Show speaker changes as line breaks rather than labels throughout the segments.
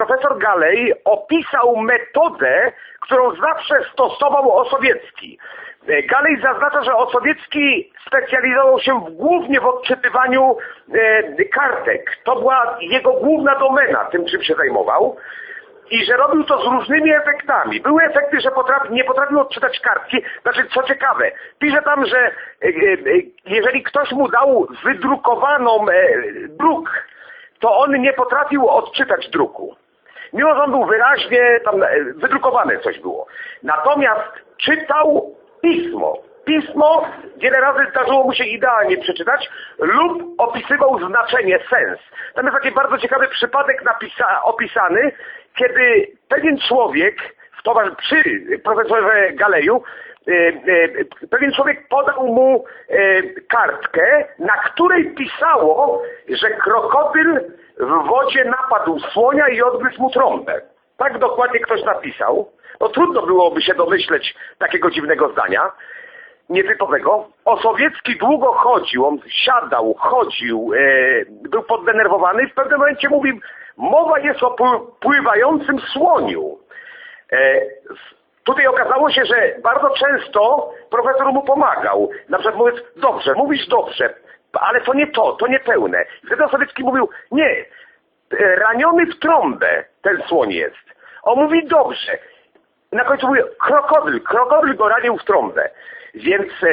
Profesor Galej opisał metodę, którą zawsze stosował Osowiecki. Galej zaznacza, że Osowiecki specjalizował się głównie w odczytywaniu e, kartek. To była jego główna domena, tym czym się zajmował. I że robił to z różnymi efektami. Były efekty, że potrafi, nie potrafił odczytać kartki. Znaczy, co ciekawe, pisze tam, że e, e, jeżeli ktoś mu dał wydrukowaną e, druk, to on nie potrafił odczytać druku. Mimo, że on był wyraźnie, tam e, wydrukowane coś było. Natomiast czytał pismo. Pismo wiele razy zdarzyło mu się idealnie przeczytać lub opisywał znaczenie, sens. Tam jest taki bardzo ciekawy przypadek napisa, opisany, kiedy pewien człowiek w towar, przy profesorze Galeju e, e, pewien człowiek podał mu kartkę, na której pisało, że krokodyl w wodzie napadł słonia i odgryzł mu trąbę. Tak dokładnie ktoś napisał. No trudno byłoby się domyśleć takiego dziwnego zdania, nietypowego. Osowiecki długo chodził, on siadał, chodził, e, był poddenerwowany i w pewnym momencie mówił, mowa jest o pły- pływającym słoniu. E, Tutaj okazało się, że bardzo często profesor mu pomagał. Na przykład mówiąc, dobrze, mówisz dobrze, ale to nie to, to nie pełne. I Wtedy Osowiecki mówił, nie, e, raniony w trąbę ten słoń jest. On mówi, dobrze. Na końcu mówi, krokodyl, krokodyl go ranił w trąbę. Więc e,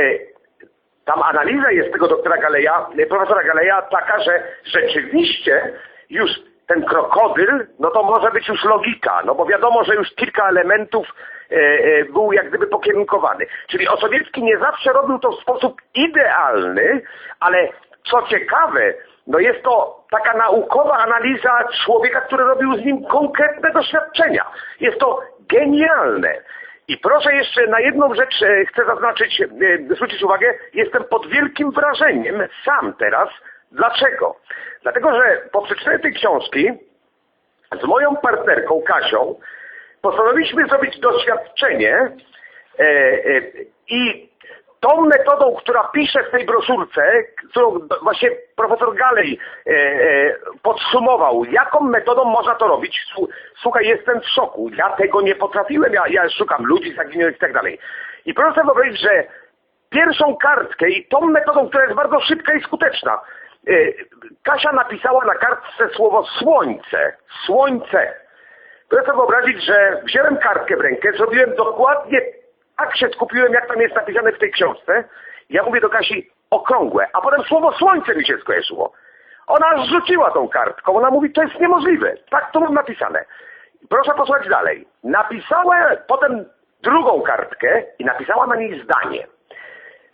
tam analiza jest tego doktora Galeja, e, profesora Galeja taka, że rzeczywiście już ten krokodyl, no to może być już logika, no bo wiadomo, że już kilka elementów e, e, był jak gdyby pokierunkowany. Czyli Osowiecki nie zawsze robił to w sposób idealny, ale co ciekawe, no jest to taka naukowa analiza człowieka, który robił z nim konkretne doświadczenia. Jest to genialne. I proszę jeszcze na jedną rzecz e, chcę zaznaczyć, e, zwrócić uwagę, jestem pod wielkim wrażeniem sam teraz. Dlaczego? Dlatego, że po przeczytaniu tej książki z moją partnerką Kasią postanowiliśmy zrobić doświadczenie e, e, i tą metodą, która pisze w tej broszurce, którą właśnie profesor Galej e, e, podsumował, jaką metodą można to robić. Słu- Słuchaj, jestem w szoku. Ja tego nie potrafiłem. Ja, ja szukam ludzi zaginionych i tak dalej. I proszę sobie wyobrazić, że pierwszą kartkę i tą metodą, która jest bardzo szybka i skuteczna, Kasia napisała na kartce słowo słońce. Słońce. Proszę sobie wyobrazić, że wziąłem kartkę w rękę, zrobiłem dokładnie, tak się skupiłem, jak tam jest napisane w tej książce. Ja mówię do Kasi, okrągłe, a potem słowo słońce mi się skojarzyło. Ona zrzuciła tą kartką, ona mówi, to jest niemożliwe. Tak to mam napisane. Proszę posłuchać dalej. Napisała potem drugą kartkę i napisała na niej zdanie.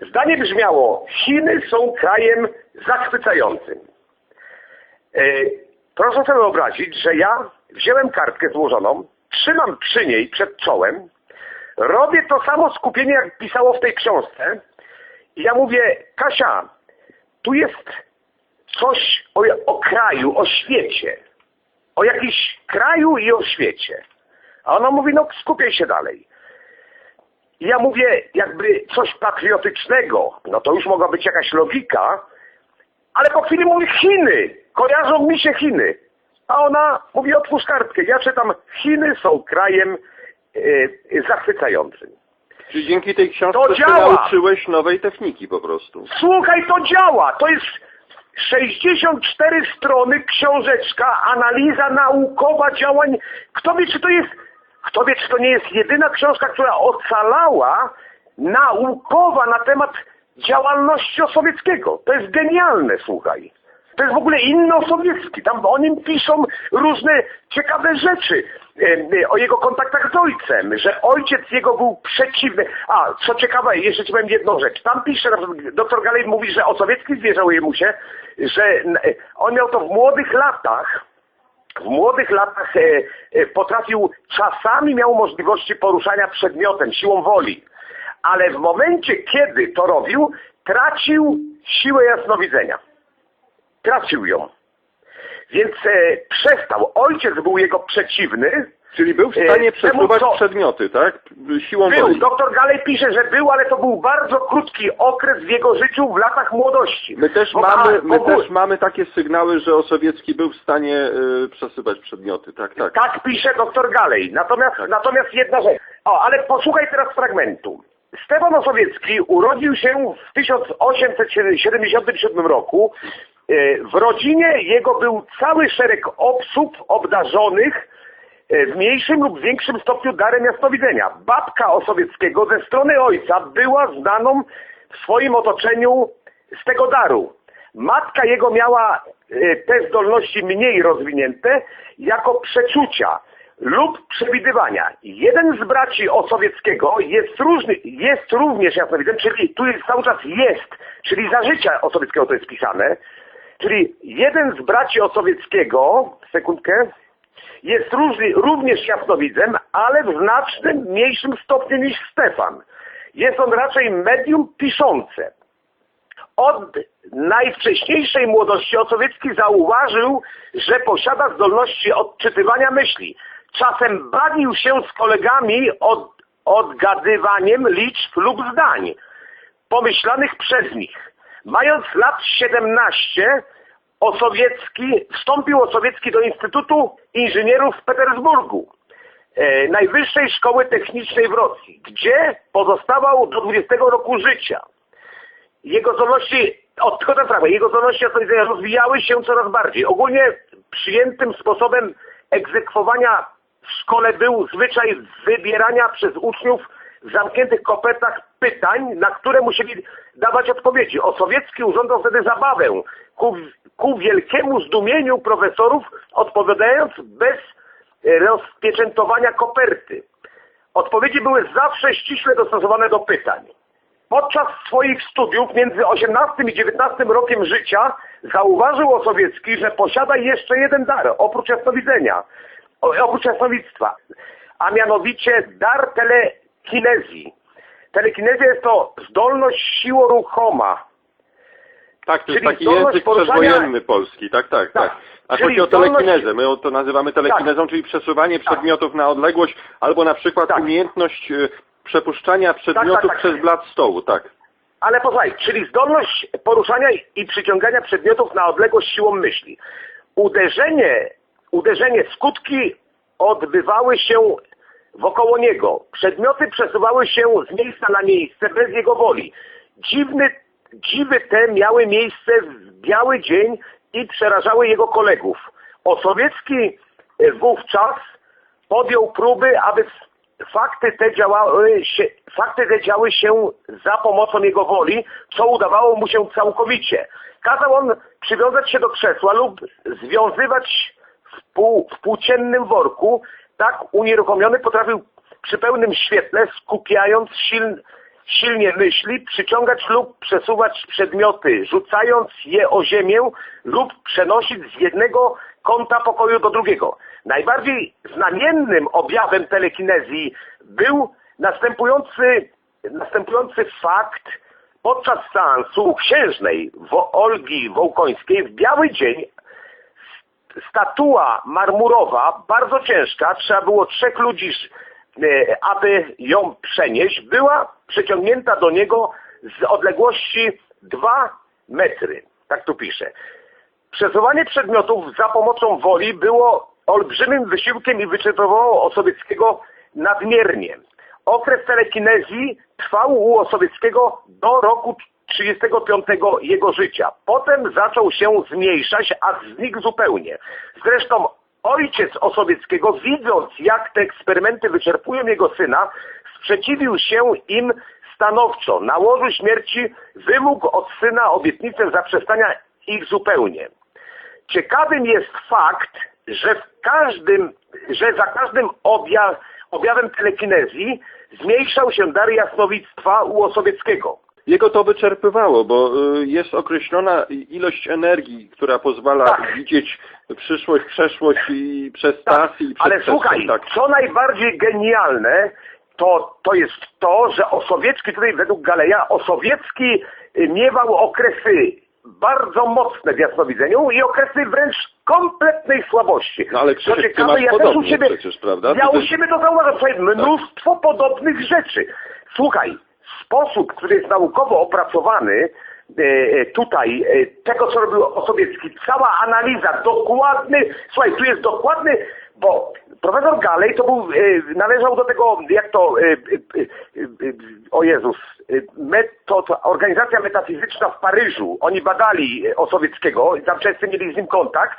Zdanie brzmiało, Chiny są krajem zachwycającym. E, Proszę sobie wyobrazić, że ja wziąłem kartkę złożoną, trzymam przy niej przed czołem, robię to samo skupienie, jak pisało w tej książce i ja mówię, Kasia, tu jest coś o, o kraju, o świecie, o jakimś kraju i o świecie. A ona mówi, no skupiaj się dalej. Ja mówię, jakby coś patriotycznego, no to już mogła być jakaś logika, ale po chwili mówi Chiny, kojarzą mi się Chiny. A ona mówi, otwórz kartkę. Ja czytam, Chiny są krajem e, zachwycającym.
Czyli dzięki tej książce
To działa!
nauczyłeś nowej techniki po prostu.
Słuchaj, to działa. To jest 64 strony książeczka, analiza naukowa działań. Kto wie, czy to jest, kto wie, czy to nie jest jedyna książka, która ocalała naukowa na temat działalności Osowieckiego. To jest genialne, słuchaj. To jest w ogóle inny Osowiecki. Tam o nim piszą różne ciekawe rzeczy. E, e, O jego kontaktach z ojcem, że ojciec jego był przeciwny. A, co ciekawe, jeszcze ci powiem jedną rzecz. Tam pisze, doktor Galej mówi, że Osowiecki zwierzał jemu się, że n- on miał to w młodych latach, w młodych latach e, e, potrafił, czasami miał możliwości poruszania przedmiotem, siłą woli. Ale w momencie, kiedy to robił, tracił siłę jasnowidzenia. Tracił ją. Więc e, przestał. Ojciec był jego przeciwny,
Czyli był w stanie
E,
przesuwać
temu co?
przedmioty, tak? Siłą
Był,
woli.
doktor Galej pisze, że był, ale to był bardzo krótki okres w jego życiu w latach młodości.
My też,
Bo-
mamy, my
ogóle-
też mamy takie sygnały, że Osowiecki był w stanie y, przesuwać przedmioty, tak, tak.
Tak pisze doktor Galej. Natomiast,
Tak.
natomiast jedna rzecz. O, ale posłuchaj teraz fragmentu. Stefan Osowiecki urodził się w 1877 roku. E, W rodzinie jego był cały szereg obsób obdarzonych w mniejszym lub większym stopniu darem jasnowidzenia. Babka Osowieckiego ze strony ojca była znaną w swoim otoczeniu z tego daru. Matka jego miała e, te zdolności mniej rozwinięte jako przeczucia lub przewidywania. Jeden z braci Osowieckiego jest, różny, jest również jasnowidzem, czyli tu jest cały czas jest, czyli za życia Osowieckiego to jest pisane, czyli jeden z braci Osowieckiego, sekundkę, jest różny, również jasnowidzem, ale w znacznym mniejszym stopniu niż Stefan. Jest on raczej medium piszące. Od najwcześniejszej młodości Osowiecki zauważył, że posiada zdolności odczytywania myśli. Czasem bawił się z kolegami od, odgadywaniem liczb lub zdań, pomyślanych przez nich. Mając lat 17, Osowiecki, wstąpił Osowiecki do Instytutu Inżynierów w Petersburgu, e, Najwyższej Szkoły Technicznej w Rosji, gdzie pozostawał do 20 roku życia. Jego zdolności, tylko ten fragment, jego zdolności rozwijały się coraz bardziej. Ogólnie przyjętym sposobem egzekwowania w szkole był zwyczaj wybierania przez uczniów w zamkniętych kopetach pytań, na które musieli dawać odpowiedzi. Osowiecki urządzał wtedy zabawę ku, ku wielkiemu zdumieniu profesorów, odpowiadając bez e, rozpieczętowania koperty. Odpowiedzi były zawsze ściśle dostosowane do pytań. Podczas swoich studiów między 18 i 19 rokiem życia zauważył Osowiecki, że posiada jeszcze jeden dar, oprócz jasnowidzenia, oprócz jasnowictwa, a mianowicie dar telekinezji. Telekinezja jest to zdolność siłoruchoma.
Tak, to jest
Czyli
taki język
poruszania-
przedwojenny polski, tak, tak,
Tak.
tak. A
Czyli
chodzi o
zdolność-
telekinezę, my to nazywamy telekinezą, czyli przesuwanie
Tak.
przedmiotów na odległość, albo na przykład
Tak.
umiejętność y, przepuszczania przedmiotów
tak.
przez blat stołu, tak.
Ale posłuchaj, czyli zdolność poruszania i przyciągania przedmiotów na odległość siłą myśli. Uderzenie, uderzenie, skutki odbywały się wokoło niego. Przedmioty przesuwały się z miejsca na miejsce bez jego woli. Dziwny, dziwy te miały miejsce w biały dzień i przerażały jego kolegów. Osowiecki e, wówczas podjął próby, aby fakty te działały się, fakty te działy się za pomocą jego woli, co udawało mu się całkowicie. Kazał on przywiązać się do krzesła lub związywać w, pół, w płóciennym worku. Tak unieruchomiony potrafił przy pełnym świetle, skupiając siln, silnie myśli, przyciągać lub przesuwać przedmioty, rzucając je o ziemię lub przenosić z jednego kąta pokoju do drugiego. Najbardziej znamiennym objawem telekinezji był następujący, następujący fakt podczas seansu księżnej Olgi Wołkońskiej w biały dzień statua marmurowa, bardzo ciężka, trzeba było trzech ludzi, e, aby ją przenieść, była przeciągnięta do niego z odległości 2 metry. Tak tu pisze. Przesuwanie przedmiotów za pomocą woli było olbrzymim wysiłkiem i wyczerpywało Osowieckiego nadmiernie. Okres telekinezji trwał u Osowieckiego do roku 35 jego życia. Potem zaczął się zmniejszać, a znikł zupełnie. Zresztą ojciec Osowieckiego, widząc jak te eksperymenty wyczerpują jego syna, sprzeciwił się im stanowczo. Na łożu śmierci wymógł od syna obietnicę zaprzestania ich zupełnie. Ciekawym jest fakt, że każdym, że za każdym obja, objawem telekinezji zmniejszał się dar jasnowictwa u Osowieckiego.
Jego to wyczerpywało, bo y, jest określona ilość energii, która pozwala
Tak.
widzieć przyszłość, przeszłość i przez
Tak,
czas i przez
ale słuchaj,
tak.
co najbardziej genialne, to, to jest to, że Osowiecki, tutaj według Galeja, Osowiecki miewał okresy bardzo mocne w jasnowidzeniu i okresy wręcz kompletnej słabości.
No ale
Co
Krzysiek, ty
ciekawe,
masz
ja też u siebie,
przecież, prawda?
Ja
Ty
u
też-
siebie to zauważam, słuchaj, mnóstwo podobnych rzeczy. Słuchaj, sposób, który jest naukowo opracowany e, e, tutaj, e, tego co robił Osowiecki, cała analiza, dokładny, słuchaj, tu jest dokładny, bo profesor Galej to był, e, należał do tego, jak to, e, e, o Jezus, metod, organizacja metafizyczna w Paryżu, oni badali Osowieckiego, tam często mieli z nim kontakt.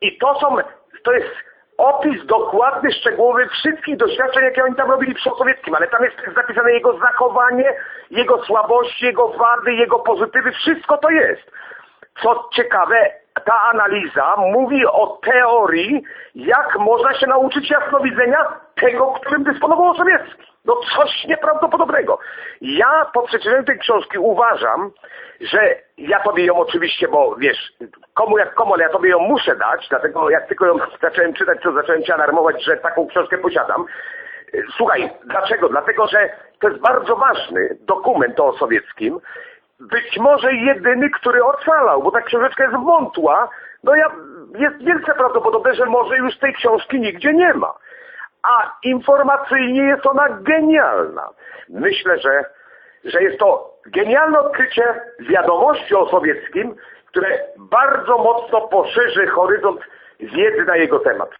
I to są, to jest opis dokładny, szczegółowy wszystkich doświadczeń, jakie oni tam robili przy sowieckim, ale tam jest zapisane jego zachowanie, jego słabości, jego wady, jego pozytywy, wszystko to jest. Co ciekawe, ta analiza mówi o teorii, jak można się nauczyć jasnowidzenia tego, którym dysponował Sowiecki. No coś nieprawdopodobnego. Ja po przeczytaniu tej książki uważam, że ja tobie ją oczywiście, bo wiesz, komu jak komu, ale ja tobie ją muszę dać, dlatego jak tylko ją zacząłem czytać, to zacząłem cię alarmować, że taką książkę posiadam. Słuchaj, dlaczego? Dlatego, że to jest bardzo ważny dokument o sowieckim. Być może jedyny, który ocalał, bo ta książeczka jest wątła. No ja, jest wielce prawdopodobne, że może już tej książki nigdzie nie ma. A informacyjnie jest ona genialna. Myślę, że, że jest to genialne odkrycie wiadomości o sowieckim, które bardzo mocno poszerzy horyzont wiedzy na jego temat.